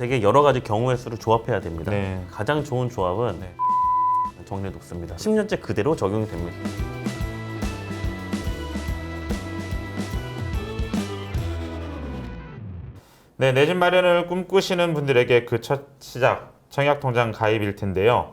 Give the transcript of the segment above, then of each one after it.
되게 여러 가지 경우의 수를 조합해야 됩니다. 네. 가장 좋은 조합은 네. 정리 높습니다. 10년째 그대로 적용이 됩니다. 네, 내 집 마련을 꿈꾸시는 분들에게 그 첫 시작 청약통장 가입일 텐데요.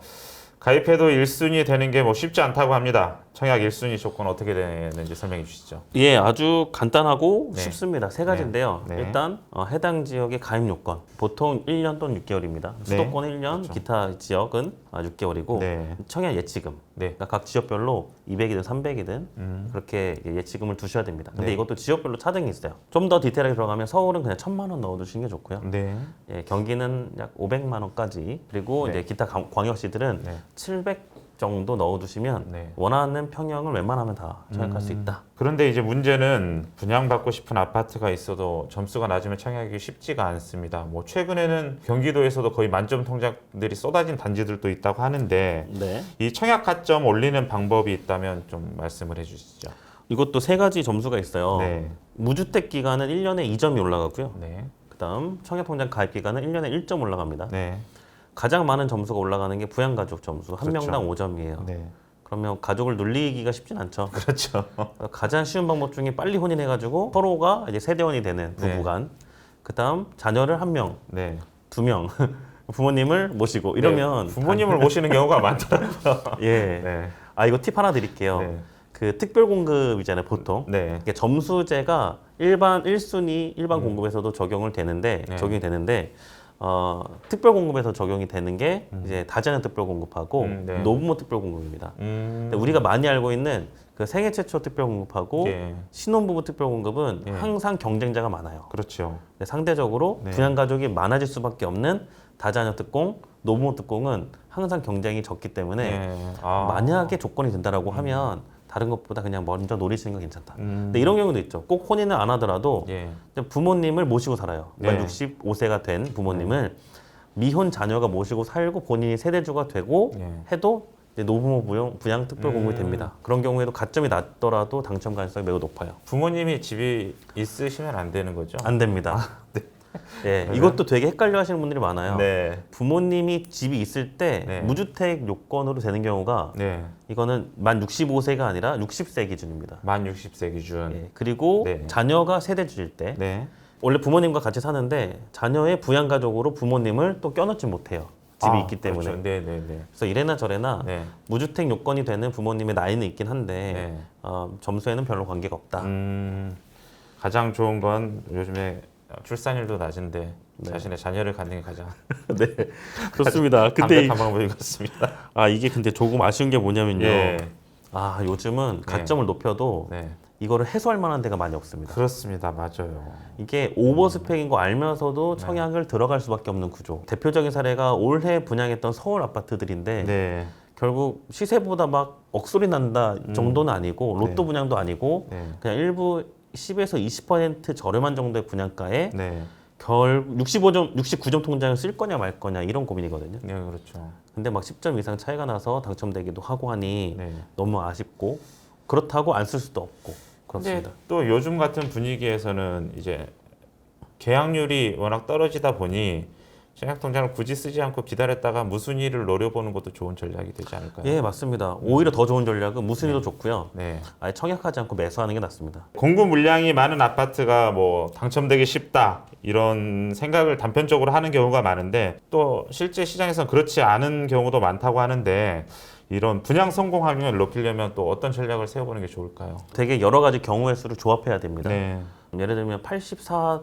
가입해도 1순위 되는 게 뭐 쉽지 않다고 합니다. 청약 1순위 조건 어떻게 되는지 설명해 주시죠. 예, 아주 간단하고 네. 쉽습니다. 세 가지인데요. 네. 네. 일단 어, 해당 지역의 가입 요건 보통 1년 또는 6개월입니다. 수도권 1년, 그렇죠. 기타 지역은 아, 6개월이고 네. 청약 예치금. 네. 그러니까 각 지역별로 200이든 300이든 음. 그렇게 예치금을 두셔야 됩니다. 근데 네. 이것도 지역별로 차등이 있어요. 좀 더 디테일하게 들어가면 서울은 그냥 1000만 원 넣어 두시는 게 좋고요. 네. 예, 경기는 약 500만 원까지 그리고 네. 이제 기타 강- 광역시들은 네. 700 정도 넣어두시면 네. 원하는 평형을 웬만하면 다 청약할 수 음. 있다. 그런데 이제 문제는 분양받고 싶은 아파트가 있어도 점수가 낮으면 청약이 쉽지가 않습니다. 뭐 최근에는 경기도에서도 거의 만점 통장들이 쏟아진 단지들도 있다고 하는데 네. 이 청약 가점 올리는 방법이 있다면 좀 말씀을 해주시죠. 이것도 세 가지 점수가 있어요. 네. 무주택 기간은 1년에 2점이 올라가고요. 네. 그다음 청약통장 가입 기간은 1년에 1점 올라갑니다. 네. 가장 많은 점수가 올라가는 게 부양가족 점수 한 그렇죠. 명당 5점이에요. 네. 그러면 가족을 눌리기가 쉽진 않죠. 그렇죠. 가장 쉬운 방법 중에 빨리 혼인해가지고 서로가 이제 세대원이 되는 네. 부부간. 그다음 자녀를 한 명, 네. 두 명 부모님을 모시고 이러면 네, 부모님을 모시는 경우가 많더라고요. 예. 네. 아 이거 팁 하나 드릴게요. 네. 그 특별 공급이잖아요, 보통. 네. 이게 점수제가 일반 1순위 일반 공급에서도 적용을 되는데 네. 적용이 되는데 어, 특별 공급에서 적용이 되는 게 이제 다자녀 특별 공급하고 음, 네. 노부모 특별 공급입니다. 음. 근데 우리가 많이 알고 있는 그 생애 최초 특별 공급하고 예. 신혼부부 특별 공급은 예. 항상 경쟁자가 많아요. 그렇죠. 근데 상대적으로 네. 부양 가족이 많아질 수밖에 없는 다자녀 특공, 노부모 특공은 항상 경쟁이 적기 때문에 네. 아. 만약에 조건이 된다라고 하면 다른 것보다 그냥 먼저 노리시는 거 괜찮다. 음. 근데 이런 경우도 있죠. 꼭 혼인을 안 하더라도 예. 그냥 부모님을 모시고 살아요. 네. 만 65세가 된 부모님을 미혼 자녀가 모시고 살고 본인이 세대주가 되고 예. 해도 이제 노부모 부양, 부양 특별 공급이 음. 됩니다. 그런 경우에도 가점이 낮더라도 당첨 가능성이 매우 높아요. 부모님이 집이 있으시면 안 되는 거죠? 안 됩니다. 예, 이것도 되게 헷갈려 하시는 분들이 많아요. 네. 부모님이 집이 있을 때 네. 무주택 요건으로 되는 경우가 네. 이거는 만 65세가 아니라 60세 기준입니다. 만 60세 기준. 예, 그리고 네. 자녀가 세대주일 때 네. 원래 부모님과 같이 사는데 자녀의 부양 가족으로 부모님을 또 껴넣지 못해요. 집이 아, 있기 때문에. 그렇죠. 네, 네, 네. 그래서 이래나 저래나 네. 무주택 요건이 되는 부모님의 나이는 있긴 한데 네. 어, 점수에는 별로 관계가 없다. 음, 가장 좋은 건 요즘에 출산율도 낮은데 네. 자신의 자녀를 갖는 게 가장 네, 좋습니다. 근데 담백한 방법인 것 같습니다. 아 이게 근데 조금 아쉬운 게 뭐냐면요. 예. 아 요즘은 가점을 높여도 네. 이거를 해소할 만한 데가 많이 없습니다. 그렇습니다. 맞아요. 이게 오버 스펙인 거 알면서도 청약을 들어갈 수밖에 없는 구조. 대표적인 사례가 올해 분양했던 서울 아파트들인데 네. 결국 시세보다 막 억소리 난다 정도는 아니고 로또 네. 분양도 아니고 네. 그냥 일부 10에서 20% 저렴한 정도의 분양가에 네. 결 65점 69점 통장을 쓸 거냐 말 거냐 이런 고민이거든요. 네, 그렇죠. 근데 막 10점 이상 차이가 나서 당첨되기도 하고 하니 네. 너무 아쉽고 그렇다고 안 쓸 수도 없고 그렇습니다. 또 요즘 같은 분위기에서는 이제 계약률이 워낙 떨어지다 보니 청약 통장을 굳이 쓰지 않고 기다렸다가 무순위를 노려보는 것도 좋은 전략이 되지 않을까요? 예, 맞습니다. 오히려 더 좋은 전략은 무순위도 좋고요. 네. 아예 청약하지 않고 매수하는 게 낫습니다. 공급 물량이 많은 아파트가 뭐 당첨되기 쉽다 이런 생각을 단편적으로 하는 경우가 많은데 또 실제 시장에서는 그렇지 않은 경우도 많다고 하는데 이런 분양 성공 확률을 높이려면 또 어떤 전략을 세워보는 게 좋을까요? 되게 여러 가지 경우의 수를 조합해야 됩니다. 네, 예를 들면 84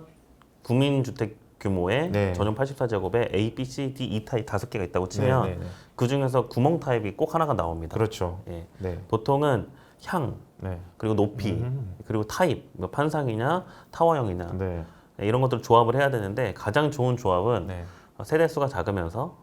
국민주택 규모의 네. 전용 84제곱에 A, B, C, D, E 타입 다섯 개가 있다고 치면 네, 네, 네. 그 중에서 구멍 타입이 꼭 하나가 나옵니다. 그렇죠. 예. 네, 보통은 향 네, 그리고 높이 음. 그리고 타입 뭐 판상이냐 타워형이냐 네, 이런 것들을 조합을 해야 되는데 가장 좋은 조합은 네. 세대 수가 작으면서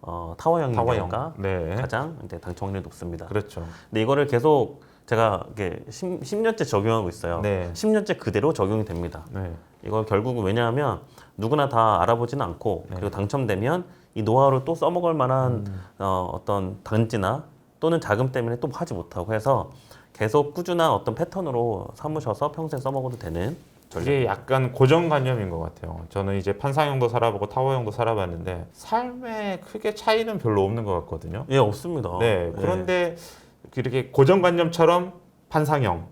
어, 타워형인 타워형. 경우가 네, 가장 이제 당첨 확률이 높습니다. 그렇죠. 근데 이거를 계속 제가 이게 10, 10 년째 적용하고 있어요. 네. 10년째 그대로 적용이 됩니다. 네, 이거 결국은 왜냐하면 누구나 다 알아보지는 않고 네. 그리고 당첨되면 이 노하우를 또 써먹을 만한 음. 어, 어떤 단지나 또는 자금 때문에 또 하지 못하고 해서 계속 꾸준한 어떤 패턴으로 삼으셔서 평생 써먹어도 되는 이게 약간 고정관념인 것 같아요. 저는 이제 판상형도 살아보고 타워형도 살아봤는데 삶에 크게 차이는 별로 없는 것 같거든요. 예, 없습니다. 네. 예. 그런데 이렇게 고정관념처럼 판상형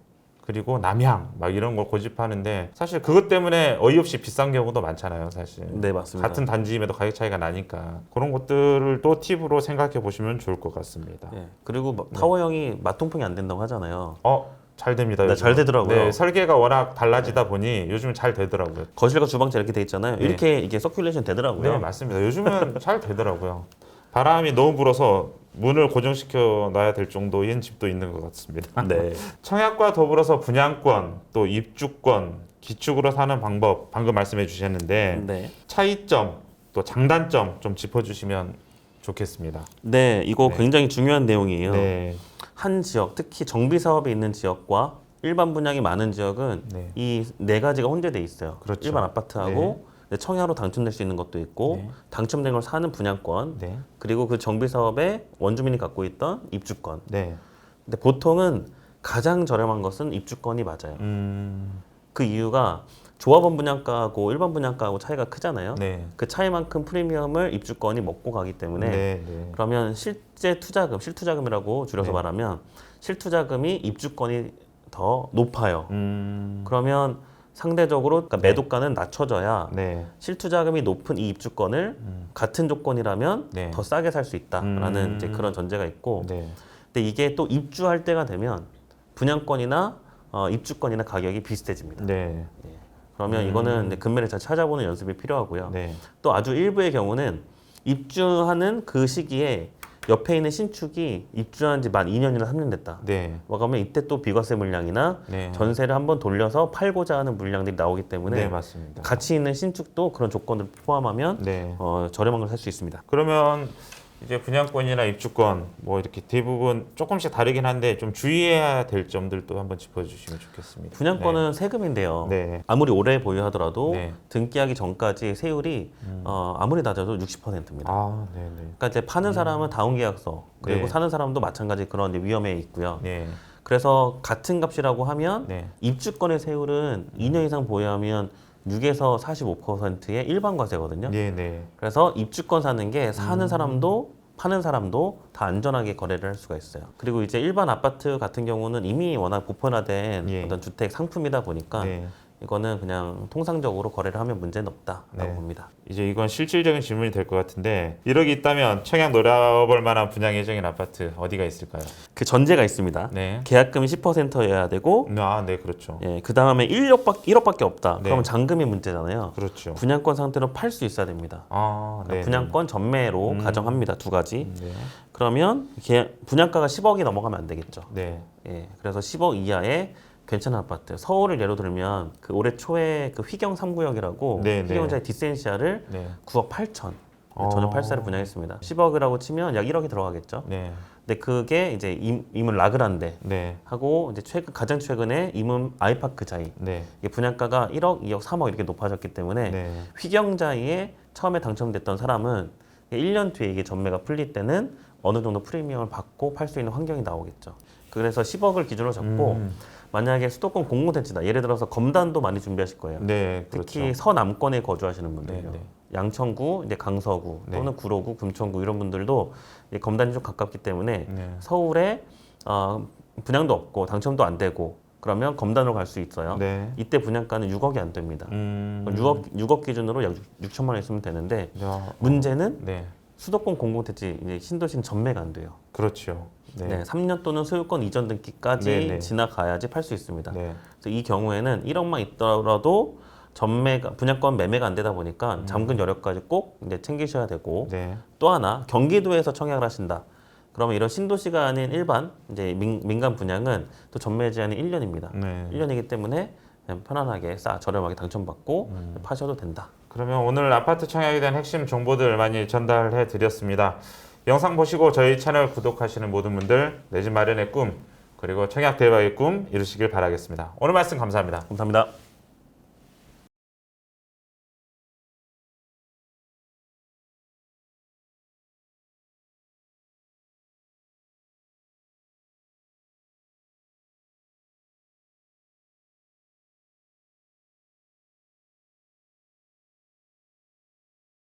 그리고 남향 막 이런 걸 고집하는데 사실 그것 때문에 어이없이 비싼 경우도 많잖아요, 사실. 네, 맞습니다. 같은 단지임에도 가격 차이가 나니까 그런 것들을 또 팁으로 생각해 보시면 좋을 것 같습니다. 예. 그리고 막 네. 타워형이 맛통풍이 안 된다고 하잖아요. 어, 잘 됩니다. 네, 요즘. 잘 되더라고요. 네, 설계가 워낙 달라지다 보니 요즘 잘 되더라고요. 거실과 주방처럼 이렇게 돼 있잖아요. 네. 이렇게 이게 서큘레이션 되더라고요. 네, 맞습니다. 요즘은 잘 되더라고요. 바람이 너무 불어서 문을 고정시켜 놔야 될 정도인 집도 있는 것 같습니다. 네. 청약과 더불어서 분양권, 또 입주권, 기축으로 사는 방법 방금 말씀해 주셨는데 네. 차이점, 또 장단점 좀 짚어주시면 좋겠습니다. 네, 이거 네. 굉장히 중요한 내용이에요. 네, 한 지역, 특히 정비 사업에 있는 지역과 일반 분양이 많은 지역은 네, 이네 가지가 혼재돼 있어요. 그렇죠. 일반 아파트하고 네, 청약으로 당첨될 수 있는 것도 있고 네. 당첨된 걸 사는 분양권 네, 그리고 그 정비 사업에 원주민이 갖고 있던 입주권. 네. 근데 보통은 가장 저렴한 것은 입주권이 맞아요. 음, 그 이유가 조합원 분양가하고 일반 분양가하고 차이가 크잖아요. 네, 그 차이만큼 프리미엄을 입주권이 먹고 가기 때문에 네, 네. 그러면 실제 투자금, 실투자금이라고 줄여서 네. 말하면 실투자금이 입주권이 더 높아요. 음, 그러면 상대적으로 그러니까 매도가는 낮춰져야 네, 실투 자금이 높은 이 입주권을 음, 같은 조건이라면 네. 더 싸게 살 수 있다라는 음. 이제 그런 전제가 있고 네, 근데 이게 또 입주할 때가 되면 분양권이나 어, 입주권이나 가격이 비슷해집니다. 네, 그러면 음. 이거는 금매를 잘 찾아보는 연습이 필요하고요. 네, 또 아주 일부의 경우는 입주하는 그 시기에 옆에 있는 신축이 입주한 지 만 2년이나 3년 됐다. 네, 그러면 이때 또 비과세 물량이나 네. 전세를 한번 돌려서 팔고자 하는 물량들이 나오기 때문에 네, 맞습니다. 가치 있는 신축도 그런 조건을 포함하면 네. 어, 저렴한 걸 살 수 있습니다. 그러면 이제 분양권이나 입주권 뭐 이렇게 대부분 조금씩 다르긴 한데 좀 주의해야 될 점들도 한번 짚어주시면 좋겠습니다. 분양권은 세금인데요. 네. 아무리 오래 보유하더라도 네. 등기하기 전까지 세율이 어, 아무리 낮아도 60%입니다. 아, 네, 네. 그러니까 이제 파는 사람은 다운 계약서 그리고 네. 사는 사람도 마찬가지 그런 이제 위험에 있고요. 네. 그래서 같은 값이라고 하면 네. 입주권의 세율은 2년 이상 보유하면 6에서 45%의 일반 과세거든요. 네, 네. 그래서 입주권 사는 게 사는 음. 사람도 파는 사람도 다 안전하게 거래를 할 수가 있어요. 그리고 이제 일반 아파트 같은 경우는 이미 워낙 보편화된 예. 어떤 주택 상품이다 보니까 네. 이거는 그냥 통상적으로 거래를 하면 문제는 없다라고 네. 봅니다. 이제 이건 실질적인 질문이 될 것 같은데 1억이 있다면 청약 노려볼 만한 분양 예정인 아파트 어디가 있을까요? 그 전제가 있습니다. 네. 계약금이 10%여야 되고 아, 네, 그렇죠. 예, 그 다음에 1억밖 1억밖에 없다. 네. 그러면 잔금이 문제잖아요. 그렇죠. 분양권 상태로 팔 수 있어야 됩니다. 아, 네. 분양권 전매로 음. 가정합니다. 두 가지. 네. 그러면 계- 분양가가 10억이 넘어가면 안 되겠죠. 네. 예, 그래서 10억 이하의 괜찮은 아파트. 서울을 예로 들면 그 올해 초에 그 휘경 3구역이라고 네, 네. 휘경자의 디센시아를 네. 9억 8천 어. 전용 8사를 분양했습니다. 10억이라고 치면 약 1억이 들어가겠죠. 네. 근데 그게 이제 임, 임은 라그란데 네. 하고 이제 최근 가장 최근에 임은 아이파크 자이 네. 이게 분양가가 1억, 2억, 3억 이렇게 높아졌기 때문에 네. 휘경자이에 처음에 당첨됐던 사람은 1년 뒤에 이게 전매가 풀릴 때는 어느 정도 프리미엄을 받고 팔 수 있는 환경이 나오겠죠. 그래서 10억을 기준으로 잡고 음. 만약에 수도권 공공단지다. 예를 들어서 검단도 많이 준비하실 거예요. 네, 특히 그렇죠. 서남권에 거주하시는 분들요. 네, 네. 양천구, 이제 강서구 네. 또는 구로구, 금천구 이런 분들도 검단이 좀 가깝기 때문에 네. 서울에 어, 분양도 없고 당첨도 안 되고 그러면 검단으로 갈 수 있어요. 네. 이때 분양가는 6억이 안 됩니다. 음. 6억 6억 기준으로 약 6천만 원 있으면 되는데 야, 문제는 네. 수도권 공공택지 이제 신도시는 전매가 안 돼요. 그렇죠. 네. 네. 3년 또는 소유권 이전 등기까지 네, 네. 지나가야지 팔 수 있습니다. 네. 그래서 이 경우에는 1억만 있더라도 전매가 분양권 매매가 안 되다 보니까 음. 잠금 여력까지 꼭 이제 챙기셔야 되고 네. 또 하나 경기도에서 청약을 하신다. 그러면 이런 신도시가 아닌 일반 이제 민, 민간 분양은 또 전매 제한이 1년입니다. 네. 1년이기 때문에 그냥 편안하게 싸 저렴하게 당첨받고 음. 파셔도 된다. 그러면 오늘 아파트 청약에 대한 핵심 정보들 많이 전달해 드렸습니다. 영상 보시고 저희 채널 구독하시는 모든 분들 내 집 마련의 꿈 그리고 청약 대박의 꿈 이루시길 바라겠습니다. 오늘 말씀 감사합니다. 감사합니다.